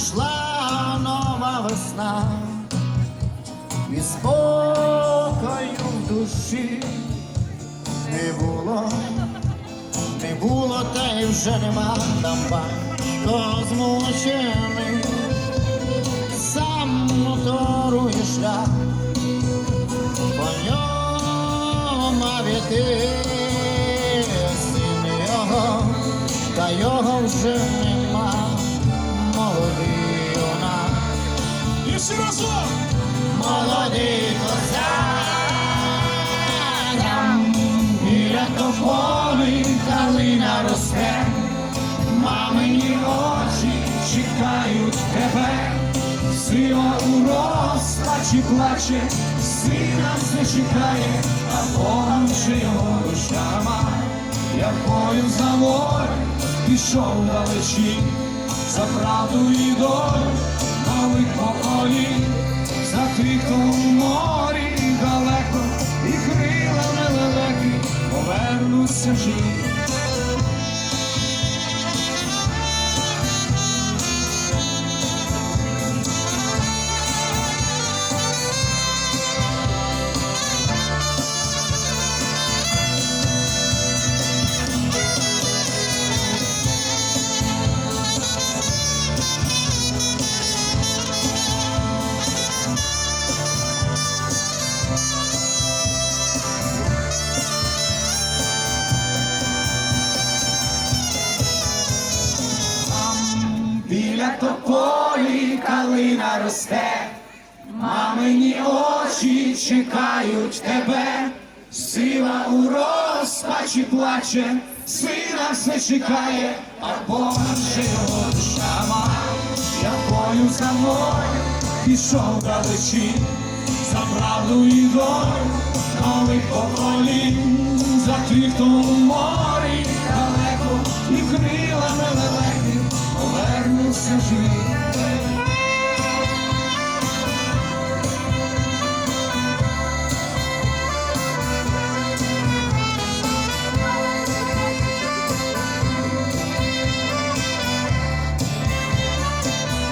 прийшла нова весна, і спокою в душі. Не було, не було, та й вже нема. Там батько змучений, сам моторує шлях, по ньому віти син його, та його вже нема, всі разом! Молодий козак, біля тополі калина росте, мамині очі чекають тебе, сила у розпачі плаче, сина все чекає, а Богом же його якою за пішов далечі, за правду і долю поколінь, за у морі далеко, і крилами лелеки повернуться живі. Тополі калина росте, мамині очі чекають тебе, сила у розпачі плаче, сина все чекає, а Бога же його душа має, якою за мною пішов далечі, за правду і долю нових поколінь, за хто у морі далеко і крилами you